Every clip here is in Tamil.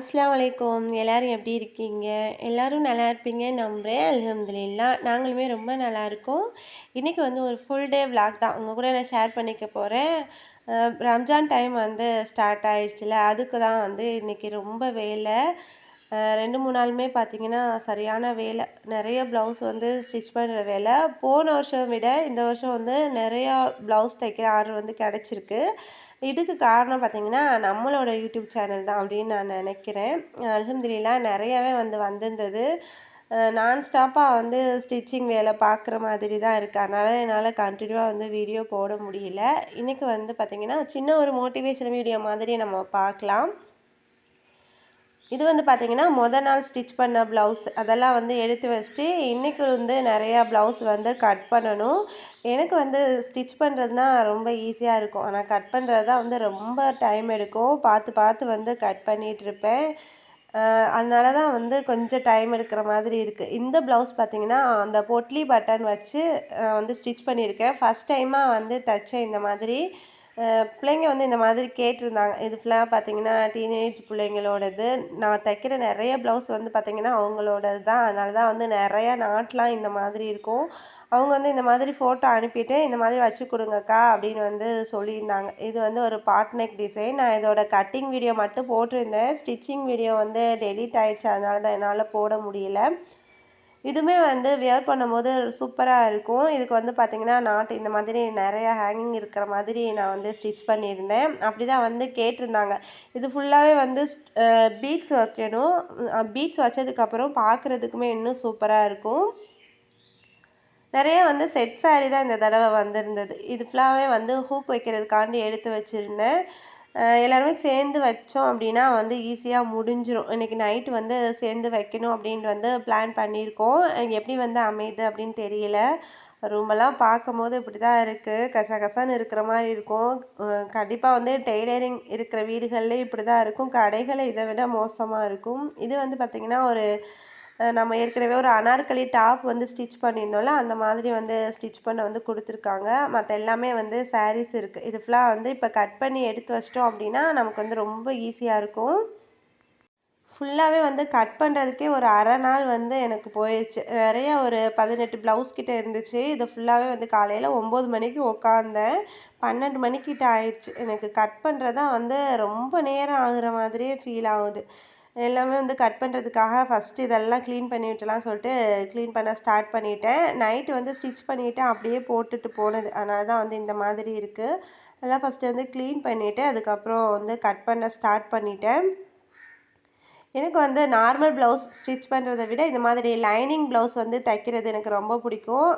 அஸ்லாம் வலைக்கம் எல்லோரும் எப்படி இருக்கீங்க? எல்லோரும் நல்லா இருப்பீங்க நம்புகிறேன் அல்ஹம்துலில்லா. நாங்களுமே ரொம்ப நல்லா இருக்கோம். இன்றைக்கி வந்து ஒரு ஃபுல் டே விளாக் தான். உங்கள் கூட நான் ஷேர் பண்ணிக்க போகிறேன் ரம்ஜான் டைம் வந்து ஸ்டார்ட் ஆயிடுச்சுல அதுக்கு தான் வந்து இன்றைக்கி ரொம்ப வேலை. ரெண்டு மூணு நாளுமே பார்த்தீங்கன்னா சரியான வேலை. நிறைய ப்ளவுஸ் வந்து ஸ்டிச் பண்ணுற வேலை. போன வருஷம் விட இந்த வருஷம் வந்து நிறையா ப்ளவுஸ் தைக்கிற ஆர்டர் வந்து கிடச்சிருக்கு. இதுக்கு காரணம் பார்த்தீங்கன்னா நம்மளோட யூடியூப் சேனல் தான் அப்படின்னு நான் நினைக்கிறேன். அல்ஹம்துலில்லா நிறையாவே வந்து வந்திருந்தது. நான் ஸ்டாப்பாக வந்து ஸ்டிச்சிங் வேலை பார்க்குற மாதிரி தான் இருக்குது அதனால் என்னால் கண்டினியூவாக வந்து வீடியோ போட முடியல. இன்றைக்கி வந்து பார்த்திங்கன்னா சின்ன ஒரு மோட்டிவேஷன் வீடியோ மாதிரி நம்ம பார்க்கலாம். இது வந்து பார்த்திங்கன்னா மொதல் நாள் ஸ்டிச் பண்ண ப்ளவுஸ். அதெல்லாம் வந்து எடுத்து வச்சுட்டு இன்றைக்கி வந்து நிறையா ப்ளவுஸ் வந்து கட் பண்ணணும். எனக்கு வந்து ஸ்டிச் பண்ணுறதுனா ரொம்ப ஈஸியாக இருக்கும். ஆனால் கட் பண்ணுறது தான் வந்து ரொம்ப டைம் எடுக்கும். பார்த்து பார்த்து வந்து கட் பண்ணிகிட்ருப்பேன் அதனால தான் வந்து கொஞ்சம் டைம் எடுக்கிற மாதிரி இருக்குது இந்த ப்ளவுஸ் பார்த்திங்கன்னா அந்த பொட்லி பட்டன் வச்சு வந்து ஸ்டிச் பண்ணியிருக்கேன். ஃபஸ்ட் டைமாக வந்து தைச்சேன் இந்த மாதிரி. பிள்ளைங்க வந்து இந்த மாதிரி கேட்டிருந்தாங்க. இது ஃபுல்லாக பார்த்தீங்கன்னா டீனேஜ் பிள்ளைங்களோடது. நான் தைக்கிற நிறைய ப்ளவுஸ் வந்து பார்த்திங்கன்னா அவங்களோடது தான். அதனால தான் வந்து நிறையா நாட்லாம் இந்த மாதிரி இருக்கும். அவங்க வந்து இந்த மாதிரி ஃபோட்டோ அனுப்பிட்டு இந்த மாதிரி வச்சு கொடுங்கக்கா அப்படின்னு வந்து சொல்லியிருந்தாங்க. இது வந்து ஒரு பாட்னெக் டிசைன் நான் இதோட கட்டிங் வீடியோ மட்டும் போட்டிருந்தேன். ஸ்டிச்சிங் வீடியோ வந்து டெலிட் ஆகிடுச்சு அதனால தான் என்னால் போட முடியல. இதுவுமே வந்து வியர் பண்ணும்போது சூப்பராக இருக்கும். இதுக்கு வந்து பார்த்திங்கன்னா நாட்டு இந்த மாதிரி நிறையா ஹேங்கிங் இருக்கிற மாதிரி நான் வந்து ஸ்டிச் பண்ணியிருந்தேன். அப்படி தான் வந்து கேட்டிருந்தாங்க. இது ஃபுல்லாகவே வந்து பீட்ஸ் வைக்கணும். பீட்ஸ் வச்சதுக்கப்புறம் பார்க்குறதுக்குமே இன்னும் சூப்பராக இருக்கும். நிறைய வந்து செட் சாரீ தான் இந்த தடவை வந்திருந்தது. இது ஃபுல்லாகவே வந்து ஹூக் வைக்கிறதுக்காண்டி எடுத்து வச்சுருந்தேன். எல்லாருமே சேர்ந்து வச்சோம் அப்படின்னா வந்து ஈஸியாக முடிஞ்சிடும் இன்றைக்கி நைட்டு வந்து சேர்ந்து வைக்கணும் அப்படின்ட்டு வந்து பிளான் பண்ணியிருக்கோம். எப்படி வந்து அமையுது அப்படின்னு தெரியல. ரூமெல்லாம் பார்க்கும்போது இப்படி தான் இருக்குது கசகசான்னு இருக்கிற மாதிரி இருக்கும். கண்டிப்பாக வந்து டெய்லரிங் இருக்கிற வீடுகள்லேயும் இப்படி தான் இருக்கும். கடைகளை இதை விட மோசமாக இருக்கும். இது வந்து பார்த்திங்கன்னா ஒரு நம்ம ஏற்கனவே ஒரு அனார்கலி டாப் வந்து ஸ்டிச் பண்ணியிருந்தோம்ல அந்த மாதிரி வந்து ஸ்டிச் பண்ண வந்து கொடுத்துருக்காங்க. மற்ற எல்லாமே வந்து சாரீஸ் இருக்குது இது ஃபுல்லாக வந்து இப்போ கட் பண்ணி எடுத்து வச்சிட்டோம் அப்படின்னா நமக்கு வந்து ரொம்ப ஈஸியாக இருக்கும். ஃபுல்லாகவே வந்து கட் பண்ணுறதுக்கே ஒரு அரை நாள் வந்து எனக்கு போயிடுச்சு நிறைய ஒரு பதினெட்டு ப்ளவுஸ் கிட்டே இருந்துச்சு. இது ஃபுல்லாகவே வந்து காலையில் ஒம்பது மணிக்கு உக்காந்தேன். பன்னெண்டு மணிக்கிட்ட ஆயிடுச்சு எனக்கு கட் பண்ணுறதான் வந்து ரொம்ப நேரம் ஆகுற மாதிரியே ஃபீல் ஆகுது. எல்லாமே வந்து கட் பண்ணுறதுக்காக ஃபஸ்ட்டு இதெல்லாம் க்ளீன் பண்ணி விட்டலாம் சொல்லிட்டு க்ளீன் பண்ண ஸ்டார்ட் பண்ணிட்டேன். நைட்டு வந்து ஸ்டிச் பண்ணிவிட்டு அப்படியே போட்டுட்டு போனது. அதனால தான் வந்து இந்த மாதிரி இருக்குது எல்லாம் ஃபஸ்ட்டு வந்து க்ளீன் பண்ணிவிட்டு அதுக்கப்புறம் வந்து கட் பண்ண ஸ்டார்ட் பண்ணிட்டேன். எனக்கு வந்து நார்மல் ப்ளவுஸ் ஸ்டிச் பண்ணுறதை விட இந்த மாதிரி லைனிங் ப்ளவுஸ் வந்து தைக்கிறது எனக்கு ரொம்ப பிடிக்கும்.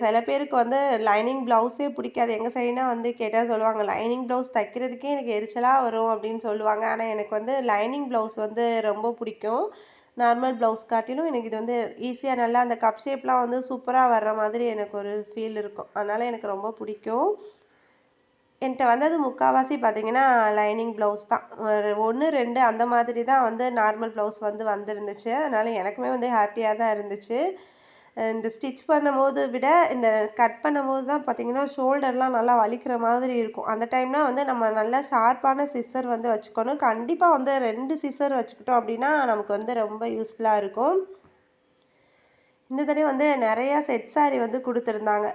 சில பேருக்கு வந்து லைனிங் ப்ளவுஸே பிடிக்காது. எங்கள் சைடுனா வந்து கேட்டால் சொல்லுவாங்க லைனிங் ப்ளவுஸ் தைக்கிறதுக்கே எனக்கு எரிச்சலாக வரும் அப்படின்னு சொல்லுவாங்க. ஆனால் எனக்கு வந்து லைனிங் ப்ளவுஸ் வந்து ரொம்ப பிடிக்கும். நார்மல் ப்ளவுஸ் காட்டிலும் எனக்கு இது வந்து ஈஸியாக நல்லா அந்த கப் ஷேப்லாம் வந்து சூப்பராக வர்ற மாதிரி எனக்கு ஒரு ஃபீல் இருக்கும். அதனால் எனக்கு ரொம்ப பிடிக்கும். என்கிட்ட வந்தது முக்கால்வாசி பார்த்திங்கன்னா லைனிங் ப்ளவுஸ் தான். ஒரு ஒன்று ரெண்டு அந்த மாதிரி தான் வந்து நார்மல் ப்ளவுஸ் வந்து வந்துருந்துச்சு. அதனால் எனக்குமே வந்து ஹாப்பியாக தான் இருந்துச்சு. இந்த ஸ்டிச் பண்ணும்போது விட இந்த கட் பண்ணும்போது தான் பார்த்திங்கன்னா ஷோல்டர்லாம் நல்லா வலிக்கிற மாதிரி இருக்கும். அந்த டைம்னால் வந்து நம்ம நல்லா ஷார்ப்பான சிஸ்ஸர் வந்து வச்சுக்கணும். கண்டிப்பாக வந்து ரெண்டு சிஸ்ஸர் வச்சுக்கிட்டோம் அப்படின்னா நமக்கு வந்து ரொம்ப யூஸ்ஃபுல்லாக இருக்கும். இந்த தடவை வந்து நிறையா செட் சாரீ வந்து கொடுத்துருந்தாங்க.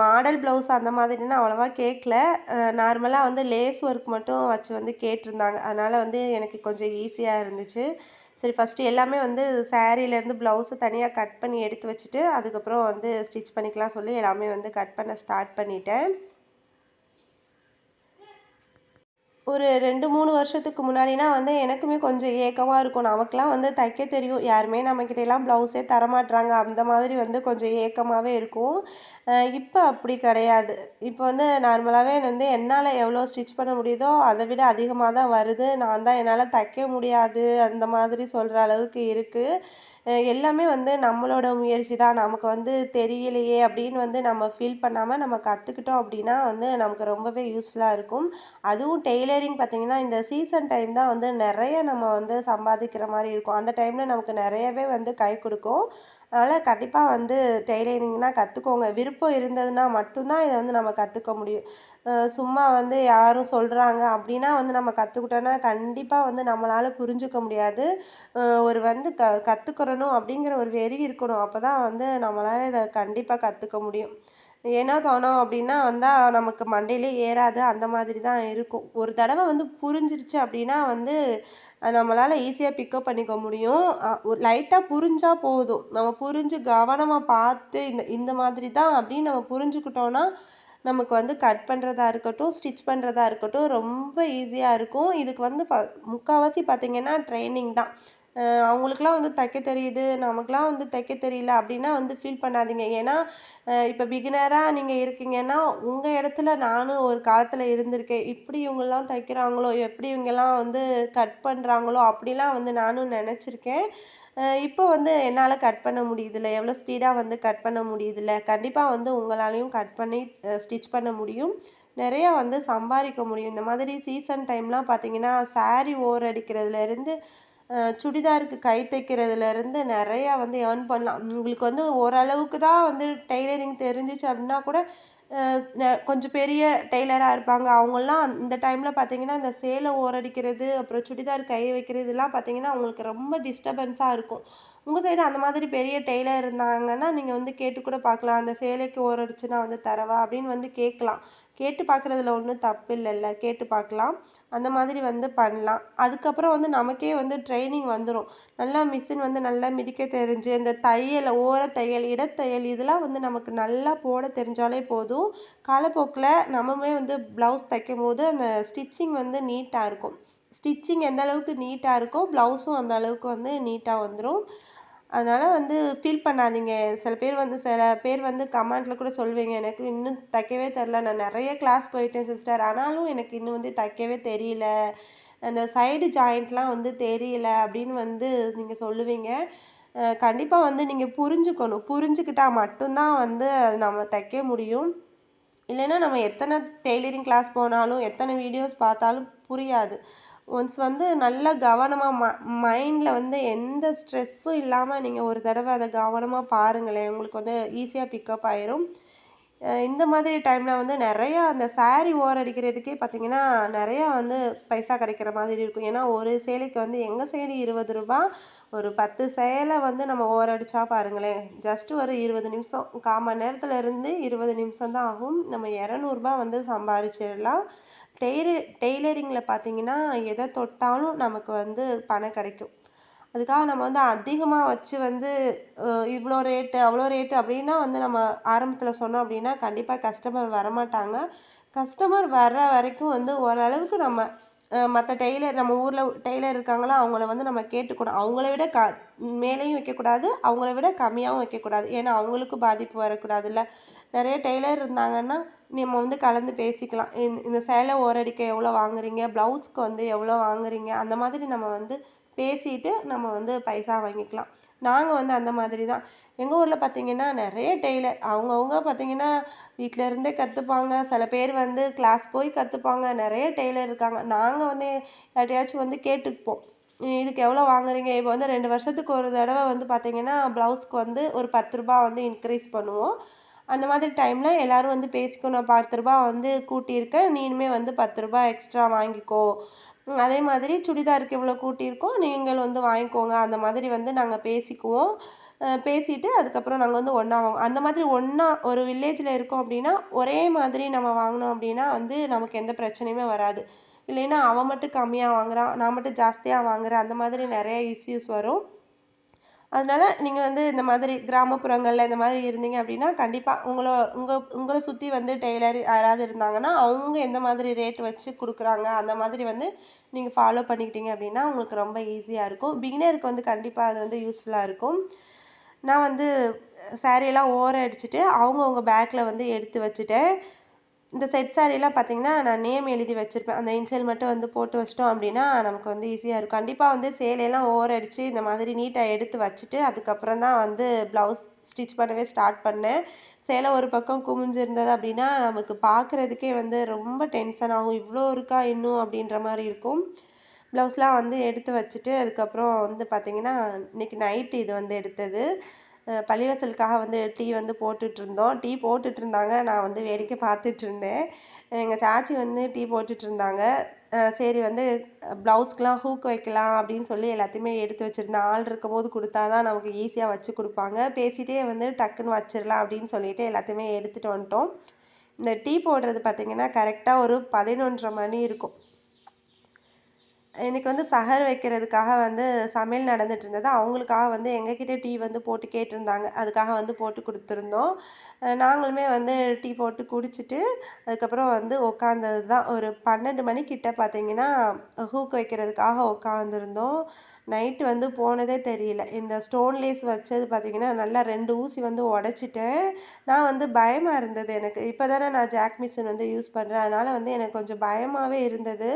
மாடல் ப்ளவுஸ் அந்த மாதிரினா அவ்வளோவா கேட்கல நார்மலாக வந்து லேஸ் ஒர்க் மட்டும் வச்சு வந்து கேட்டிருந்தாங்க. அதனால் வந்து எனக்கு கொஞ்சம் ஈஸியாக இருந்துச்சு. சரி ஃபஸ்ட்டு எல்லாமே வந்து சாரீலேருந்து ப்ளவுஸை தனியாக கட் பண்ணி எடுத்து வச்சுட்டு அதுக்கப்புறம் வந்து ஸ்டிச் பண்ணிக்கலாம் சொல்லி எல்லாமே வந்து கட் பண்ண ஸ்டார்ட் பண்ணிட்டேன். ஒரு ரெண்டு மூணு வருஷத்துக்கு முன்னாடினா வந்து எனக்குமே கொஞ்சம் ஏக்கமாக இருக்கும். நமக்கெலாம் வந்து தைக்க தெரியும். யாருமே நம்மக்கிட்டலாம் ப்ளவுஸே தரமாட்டுறாங்க அந்த மாதிரி வந்து கொஞ்சம் ஏக்கமாகவே இருக்கும். இப்போ அப்படி கிடையாது. இப்போ வந்து நார்மலாகவே வந்து என்னால் எவ்வளோ ஸ்டிச் பண்ண முடியுதோ அதை விட அதிகமாக தான் வருது. நான் தான் என்னால் தைக்க முடியாது. அந்த மாதிரி சொல்கிற அளவுக்கு இருக்குது எல்லாமே வந்து நம்மளோட முயற்சி தான். நமக்கு வந்து தெரியலையே அப்படின்னு வந்து நம்ம ஃபீல் பண்ணாமல் நம்ம கற்றுக்கிட்டோம் அப்படின்னா வந்து நமக்கு ரொம்பவே யூஸ்ஃபுல்லாக இருக்கும். அதுவும் டெய்லரிங் பார்த்திங்கன்னா இந்த சீசன் டைம் தான் வந்து நிறைய நம்ம வந்து சம்பாதிக்கிற மாதிரி இருக்கும். அந்த டைமில் நமக்கு நிறையவே வந்து கை கொடுக்கும். அதனால் கண்டிப்பாக வந்து டெய்லரிங்னால் கற்றுக்கோங்க விருப்பம் இருந்ததுன்னா மட்டும்தான் இதை வந்து நம்ம கற்றுக்க முடியும். சும்மா வந்து யாரும் சொல்கிறாங்க அப்படின்னா வந்து நம்ம கற்றுக்கிட்டோன்னா கண்டிப்பாக வந்து நம்மளால் புரிஞ்சுக்க முடியாது. ஒரு வந்து க கற்றுக்கிறணும் அப்படிங்கிற ஒரு வெறி இருக்கணும். அப்போ தான் வந்து நம்மளால இதை கண்டிப்பாக கற்றுக்க முடியும். ஏனோ தானோ அப்படின்னா வந்தால் நமக்கு மண்டையிலே ஏறாது. அந்த மாதிரி தான் இருக்கும். ஒரு தடவை வந்து புரிஞ்சிருச்சு அப்படின்னா வந்து நம்மளால் ஈஸியாக பிக்கப் பண்ணிக்க முடியும். ஒரு லைட்டாக புரிஞ்சால் போதும். நம்ம புரிஞ்சு கவனமாக பார்த்து இந்த இந்த மாதிரி தான் அப்படின்னு நம்ம புரிஞ்சுக்கிட்டோன்னா நமக்கு வந்து கட் பண்ணுறதா இருக்கட்டும், ஸ்டிச் பண்ணுறதா இருக்கட்டும் ரொம்ப ஈஸியாக இருக்கும். இதுக்கு வந்து ஃப முக்கால்வாசி பார்த்தீங்கன்னா ட்ரைனிங் தான். அவங்களுக்குலாம் வந்து தைக்க தெரியுது, நமக்குலாம் வந்து தைக்க தெரியல அப்படின்னா வந்து ஃபீல் பண்ணாதீங்க. ஏன்னா, இப்போ பிகினராக நீங்கள் இருக்கீங்கன்னா, உங்கள் இடத்துல நானும் ஒரு காலத்தில் இருந்திருக்கேன். இப்படி இவங்கெல்லாம் தைக்கிறாங்களோ, எப்படி இவங்கெல்லாம் வந்து கட் பண்ணுறாங்களோ அப்படிலாம் வந்து நானும் நினச்சிருக்கேன் இப்போ வந்து என்னால் கட் பண்ண முடியுதுல்ல, எவ்வளோ ஸ்பீடாக வந்து கட் பண்ண முடியுதுல்ல. கண்டிப்பாக வந்து உங்களாலையும் கட் பண்ணி ஸ்டிச் பண்ண முடியும். நிறையா வந்து சம்பாதிக்க முடியும். இந்த மாதிரி சீசன் டைம்லாம் பார்த்தீங்கன்னா, சாரி ஓர் அடிக்கிறதுலேருந்து சுடிதாருக்கு கை தைக்கிறதுலேருந்து நிறையா வந்து ஏர்ன் பண்ணலாம். உங்களுக்கு வந்து ஓரளவுக்கு தான் வந்து டெய்லரிங் தெரிஞ்சிச்சு அப்படின்னா கூட, கொஞ்சம் பெரிய டெய்லராக இருப்பாங்க. அவங்களாம் இந்த டைமில் பார்த்தீங்கன்னா, இந்த சேலை ஓரடிக்கிறது, அப்புறம் சுடிதார் கை வைக்கிறது இதெல்லாம் பார்த்தீங்கன்னா, அவங்களுக்கு ரொம்ப டிஸ்டர்பன்ஸாக இருக்கும். உங்கள் சைடு அந்த மாதிரி பெரிய டெய்லர் இருந்தாங்கன்னா, நீங்கள் வந்து கேட்டு கூட பார்க்கலாம். அந்த சேலைக்கு ஓரடிச்சு நான் வந்து தரவா? அப்படின்னு வந்து கேட்கலாம். கேட்டு பார்க்குறதுல ஒன்றும் தப்பு இல்லைல்ல கேட்டு பார்க்கலாம். அந்த மாதிரி வந்து பண்ணலாம். அதுக்கப்புறம் வந்து நமக்கே வந்து ட்ரைனிங் வந்துடும் நல்லா மிஷின் வந்து நல்லா மிதிக்க தெரிஞ்சு, இந்த தையல், ஓர தையல், இடத்தையல் இதெல்லாம் வந்து நமக்கு நல்லா போட தெரிஞ்சாலே போதும். காலப்போக்கில் நம்மமே வந்து ப்ளவுஸ் தைக்கும் போது அந்த ஸ்டிச்சிங் வந்து நீட்டாக இருக்கும். ஸ்டிச்சிங் எந்த அளவுக்கு நீட்டாக இருக்கோ, ப்ளவுஸும் அந்த அளவுக்கு வந்து நீட்டாக வந்துடும் அதனால் வந்து ஃபீல் பண்ணாதீங்க. சில பேர் வந்து சில பேர் வந்து கமெண்ட்டில் கூட சொல்வீங்க, "எனக்கு இன்னும் தைக்கவே தெரில. நான் நிறைய கிளாஸ் போயிட்டேன் சிஸ்டர். ஆனாலும் எனக்கு இன்னும் வந்து தைக்கவே தெரியல. அந்த சைடு ஜாயிண்ட்லாம் வந்து தெரியல." அப்படின்னு வந்து நீங்கள் சொல்லுவீங்க. கண்டிப்பாக வந்து நீங்கள் புரிஞ்சுக்கணும். புரிஞ்சுக்கிட்டா மட்டும்தான் வந்து அது நம்ம தைக்க முடியும். இல்லைன்னா நம்ம எத்தனை டெய்லரிங் கிளாஸ் போனாலும், எத்தனை வீடியோஸ் பார்த்தாலும் புரியாது. ஒன்ஸ் வந்து நல்லா கவனமாக ம மைண்டில் வந்து எந்த ஸ்ட்ரெஸ்ஸும் இல்லாமல் நீங்கள் ஒரு தடவை அதை கவனமாக பாருங்களேன். உங்களுக்கு வந்து ஈஸியாக பிக்கப் ஆயிரும். இந்த மாதிரி டைமில் வந்து நிறையா அந்த சாரீ ஓர் அடிக்கிறதுக்கே பார்த்தீங்கன்னா, நிறையா வந்து பைசா கிடைக்கிற மாதிரி இருக்கும். ஏன்னா, ஒரு சேலைக்கு வந்து எங்கள் சைடு இருபது ரூபா ஒரு 10 சேலை வந்து நம்ம ஓர் அடித்தா பாருங்களேன், ஜஸ்ட் ஒரு 20 நிமிஷம், 1/4 மணி நேரத்தில் இருந்து 20 நிமிஷம் தான் ஆகும். நம்ம இரநூறுபா வந்து சம்பாரிச்சிடலாம். டெய்லி டெய்லரிங்கில் பார்த்தீங்கன்னா, எதை தொட்டாலும் நமக்கு வந்து பணம் கிடைக்கும். அதுக்காக நம்ம வந்து அதிகமாக வச்சு வந்து இவ்வளோ ரேட்டு, அவ்வளோ ரேட்டு அப்படின்னா வந்து நம்ம ஆரம்பத்தில் சொன்னோம் அப்படின்னா கண்டிப்பாக கஸ்டமர் வரமாட்டாங்க. கஸ்டமர் வர்ற வரைக்கும் வந்து ஓரளவுக்கு நம்ம மற்ற டெய்லர் நம்ம ஊரில் டெய்லர் இருக்காங்களா, அவங்கள வந்து நம்ம கேட்டுக்கணும். அவங்கள விட க மேலேயும் வைக்கக்கூடாது, அவங்கள விட கம்மியாகவும் வைக்கக்கூடாது. ஏன்னா, அவங்களுக்கும் பாதிப்பு வரக்கூடாதுல்ல. நிறைய டெய்லர் இருந்தாங்கன்னா, நம்ம வந்து கலந்து பேசிக்கலாம். இந் இந்த சேலை ஓரடிக்க எவ்வளோ வாங்குறீங்க? ப்ளவுஸ்க்கு வந்து எவ்வளோ வாங்குறீங்க? அந்த மாதிரி நம்ம வந்து பேசிட்டு நம்ம வந்து பைசா வாங்கிக்கலாம். நாங்கள் வந்து அந்த மாதிரி தான். எங்கள் ஊரில் பார்த்தீங்கன்னா, நிறைய டெய்லர் அவங்கவுங்க பார்த்தீங்கன்னா, வீட்டில் இருந்தே கற்றுப்பாங்க சில பேர் வந்து கிளாஸ் போய் கற்றுப்பாங்க நிறைய டெய்லர் இருக்காங்க. நாங்கள் வந்து யார்ட்டையாச்சும் வந்து கேட்டுப்போம். இதுக்கு எவ்வளோ வாங்குறீங்க? இப்போ வந்து ரெண்டு வருஷத்துக்கு ஒரு தடவை வந்து பார்த்தீங்கன்னா, ப்ளவுஸ்க்கு வந்து ஒரு பத்து ரூபா வந்து இன்க்ரீஸ் பண்ணுவோம். அந்த மாதிரி டைமில் எல்லோரும் வந்து பேசிக்கணும். பத்து ரூபா வந்து கூட்டியிருக்கேன். நீனுமே வந்து பத்து ரூபா எக்ஸ்ட்ரா வாங்கிக்கோ. அதே மாதிரி சுடிதாருக்கு இவ்வளோ கூட்டியிருக்கோம். நீங்கள் வந்து வாங்கிக்கோங்க. அந்த மாதிரி வந்து நாங்கள் பேசிக்குவோம். பேசிட்டு அதுக்கப்புறம் நாங்கள் வந்து ஒன்றா வாங்குவோம். அந்த மாதிரி ஒன்றா ஒரு வில்லேஜில் இருக்கோம் அப்படின்னா ஒரே மாதிரி நம்ம வாங்கினோம் அப்படின்னா வந்து நமக்கு எந்த பிரச்சனையுமே வராது. இல்லைன்னா அவன் மட்டும் கம்மியாக வாங்குறான், நான் மட்டும் ஜாஸ்தியாக வாங்குறேன். அந்த மாதிரி நிறைய இஷ்யூஸ் வரும். அதனால நீங்கள் வந்து இந்த மாதிரி கிராமப்புறங்களில் இந்த மாதிரி இருந்தீங்க அப்படின்னா கண்டிப்பாக உங்களை உங்கள் உங்களை சுற்றி வந்து டெய்லர் யாராவது இருந்தாங்கன்னா, அவங்க எந்த மாதிரி ரேட் வச்சு கொடுக்குறாங்க அந்த மாதிரி வந்து நீங்கள் ஃபாலோ பண்ணிக்கிட்டீங்க அப்படின்னா உங்களுக்கு ரொம்ப ஈஸியாக இருக்கும். பிகினருக்கு வந்து கண்டிப்பாக அது வந்து யூஸ்ஃபுல்லாக இருக்கும். நான் வந்து சாரியெல்லாம் ஓர அடிச்சுட்டு, அவங்கவுங்க பேக்கில் வந்து எடுத்து வச்சுட்டேன். இந்த செட் சாரீலாம் பார்த்தீங்கன்னா நான் நேம் எழுதி வச்சுருப்பேன். அந்த இன்சைல் மட்டும் வந்து போட்டு வச்சிட்டோம் அப்படின்னா நமக்கு வந்து ஈஸியாக இருக்கும். கண்டிப்பாக வந்து சேலையெல்லாம் ஓவர் அடித்து இந்த மாதிரி நீட்டாக எடுத்து வச்சுட்டு அதுக்கப்புறம் தான் வந்து ப்ளவுஸ் ஸ்டிச் பண்ணவே ஸ்டார்ட் பண்ணேன். சேலை ஒரு பக்கம் குமிஞ்சிருந்தது அப்படின்னா நமக்கு பார்க்குறதுக்கே வந்து ரொம்ப டென்ஷன் ஆகும். இவ்வளோ இருக்கா இன்னும் அப்படின்ற மாதிரி இருக்கும். ப்ளவுஸ்லாம் வந்து எடுத்து வச்சுட்டு அதுக்கப்புறம் வந்து பார்த்திங்கன்னா இன்றைக்கி நைட்டு இது வந்து எடுத்தது. பள்ளிவாசலுக்காக வந்து டீ வந்து போட்டுட்ருந்தோம். டீ போட்டுட்ருந்தாங்க. நான் வந்து வேடிக்கை பார்த்துட்ருந்தேன். எங்கள் சாச்சி வந்து டீ போட்டுட்ருந்தாங்க. சரி வந்து ப்ளவுஸ்க்கெலாம் ஹூக் வைக்கலாம் அப்படின்னு சொல்லி எல்லாத்தையுமே எடுத்து வச்சுருந்தேன். ஆள் இருக்கும் போது கொடுத்தா தான் நமக்கு ஈஸியாக வச்சு கொடுப்பாங்க. பேசிகிட்டே வந்து டக்குன்னு வச்சிடலாம் அப்படின்னு சொல்லிட்டு எல்லாத்தையுமே எடுத்துகிட்டு வந்துட்டோம். இந்த டீ போடுறது பார்த்திங்கன்னா கரெக்டாக ஒரு பதினொன்றரை மணி இருக்கும். இன்றைக்கி வந்து சஹர் வைக்கிறதுக்காக வந்து சமையல் நடந்துட்டு இருந்தது. அவங்களுக்காக வந்து எங்ககிட்ட டீ வந்து போட்டு கேட்டிருந்தாங்க. அதுக்காக வந்து போட்டு கொடுத்துருந்தோம். நாங்களுமே வந்து டீ போட்டு குடிச்சிட்டு அதுக்கப்புறம் வந்து உட்காந்தது தான். ஒரு பன்னெண்டு மணிக்கிட்ட பார்த்தீங்கன்னா ஹூக் வைக்கிறதுக்காக உட்காந்துருந்தோம் நைட்டு வந்து போனதே தெரியல. இந்த ஸ்டோன் லேஸ் வச்சது பார்த்திங்கன்னா நல்லா ரெண்டு ஊசி வந்து உடச்சிட்டேன். நான் வந்து பயமாக இருந்தது எனக்கு. இப்போ தானே நான் ஜாக் மிஷின் வந்து யூஸ் பண்ணுறேன் அதனால் வந்து எனக்கு கொஞ்சம் பயமாகவே இருந்தது.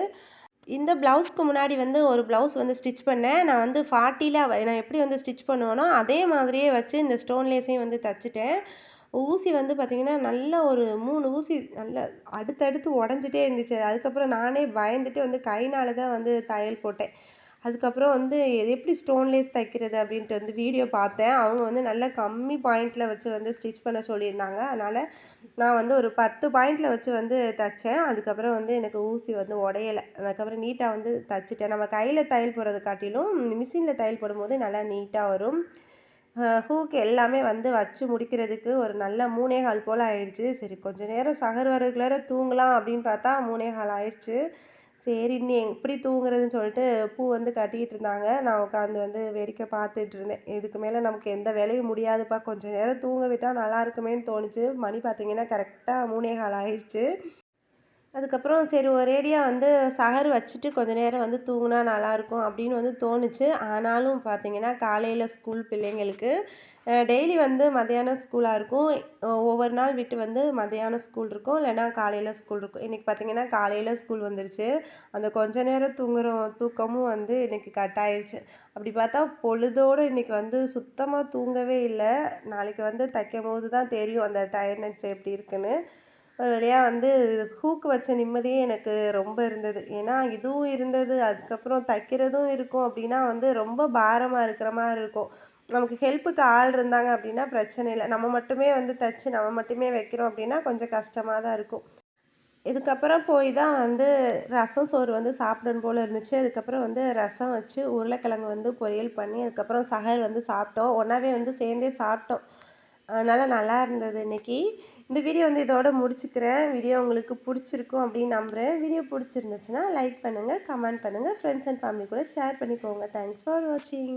இந்த ப்ளவுஸ்க்கு முன்னாடி வந்து ஒரு ப்ளவுஸ் வந்து ஸ்டிச் பண்ணேன். நான் வந்து ஃபார்ட்டியில் நான் எப்படி வந்து ஸ்டிச் பண்ணுவேனோ அதே மாதிரியே வச்சு இந்த ஸ்டோன் லேஸையும் வந்து தைச்சிட்டேன். ஊசி வந்து பார்த்திங்கன்னா நல்ல ஒரு மூணு ஊசி நல்ல அடுத்தடுத்து உடஞ்சிட்டே இருந்துச்சு. அதுக்கப்புறம் நானே பயந்துட்டு வந்து கைனால் தான் வந்து தையல் போட்டேன். அதுக்கப்புறம் வந்து எப்படி ஸ்டோன்லேஸ் தைக்கிறது? அப்படின்ட்டு வந்து வீடியோ பார்த்தேன். அவங்க வந்து நல்ல கம்மி பாயிண்டில் வச்சு வந்து ஸ்டிச் பண்ண சொல்லியிருந்தாங்க. அதனால் நான் வந்து ஒரு பத்து பாயிண்டில் வச்சு வந்து தைச்சேன். அதுக்கப்புறம் வந்து எனக்கு ஊசி வந்து உடையலை. அதுக்கப்புறம் நீட்டாக வந்து தைச்சிட்டேன். நம்ம கையில் தையல் போடுறது காட்டிலும் மிஷினில் தையல் போடும்போது நல்லா நீட்டாக வரும். ஹூக்கு எல்லாமே வந்து வச்சு முடிக்கிறதுக்கு ஒரு நல்ல மூணே கால் போல் ஆயிடுச்சு சரி கொஞ்சம் நேரம் சகர் வரதுக்குள்ளார தூங்கலாம் அப்படின்னு பார்த்தா மூணே கால் ஆயிடுச்சு சரி நீ எப்படி தூங்குறதுன்னு சொல்லிட்டு பூ வந்து கட்டிக்கிட்டு இருந்தாங்க. நான் உட்காந்து வந்து வேடிக்கை பார்த்துட்டு இருந்தேன். இதுக்கு மேலே நமக்கு எந்த வேலையும் முடியாதுப்பா. கொஞ்சம் நேரம் தூங்க விட்டால் நல்லா இருக்குமேன்னு தோணுச்சு. மணி பார்த்தீங்கன்னா கரெக்டாக மூணே கால் ஆயிடுச்சு. அதுக்கப்புறம் சரி ஒரேடியாக வந்து சகர் வச்சுட்டு கொஞ்ச நேரம் வந்து தூங்கினா நல்லாயிருக்கும் அப்படின்னு வந்து தோணுச்சு. ஆனாலும் பார்த்தீங்கன்னா காலையில் ஸ்கூல் பிள்ளைங்களுக்கு டெய்லி வந்து மத்தியானம் ஸ்கூலாக இருக்கும். ஒவ்வொரு நாள் விட்டு வந்து மத்தியானம் ஸ்கூல் இருக்கும். இல்லைனா காலையில் ஸ்கூல் இருக்கும். இன்றைக்கி பார்த்திங்கன்னா காலையில் ஸ்கூல் வந்துருச்சு. அந்த கொஞ்ச நேரம் தூங்குற தூக்கமும் வந்து இன்றைக்கி கட் ஆயிடுச்சு அப்படி பார்த்தா பொழுதோடு இன்றைக்கி வந்து சுத்தமாக தூங்கவே இல்லை. நாளைக்கு வந்து தைக்கும் போது தான் தெரியும் அந்த டயர்ட்னஸ் எப்படி இருக்குன்னு. ஒரு வழியாக வந்து ஹூக்கு வச்ச நிம்மதியே எனக்கு ரொம்ப இருந்தது. ஏன்னா இதுவும் இருந்தது. அதுக்கப்புறம் தைக்கிறதும் இருக்கும். அப்படின்னா வந்து ரொம்ப பாரமாக இருக்கிற மாதிரி இருக்கும். நமக்கு ஹெல்ப்புக்கு ஆள் இருந்தாங்க அப்படின்னா பிரச்சனை இல்லை. நம்ம மட்டுமே வந்து தைச்சி நம்ம மட்டுமே வைக்கிறோம் அப்படின்னா கொஞ்சம் கஷ்டமாக தான் இருக்கும். இதுக்கப்புறம் போய் தான் வந்து ரசம் சோறு வந்து சாப்பிடணும் போல் இருந்துச்சு. அதுக்கப்புறம் வந்து ரசம் வச்சு உருளைக்கிழங்கு வந்து பொரியல் பண்ணி அதுக்கப்புறம் சகர் வந்து சாப்பிட்டோம். ஒன்றாவே வந்து சேர்ந்தே சாப்பிட்டோம். அதனால் நல்லா இருந்தது இன்றைக்கி இந்த வீடியோ வந்து இதோட முடிச்சுக்கிறேன். வீடியோ உங்களுக்கு பிடிச்சிருக்கும் அப்படின்னு நம்புகிறேன் வீடியோ பிடிச்சிருந்துச்சுன்னா லைக் பண்ணுங்கள் கமெண்ட் பண்ணுங்கள் ஃப்ரெண்ட்ஸ் அண்ட் ஃபேமிலி கூட ஷேர் பண்ணிக்கோங்க. தேங்க்ஸ் ஃபார் வாட்சிங்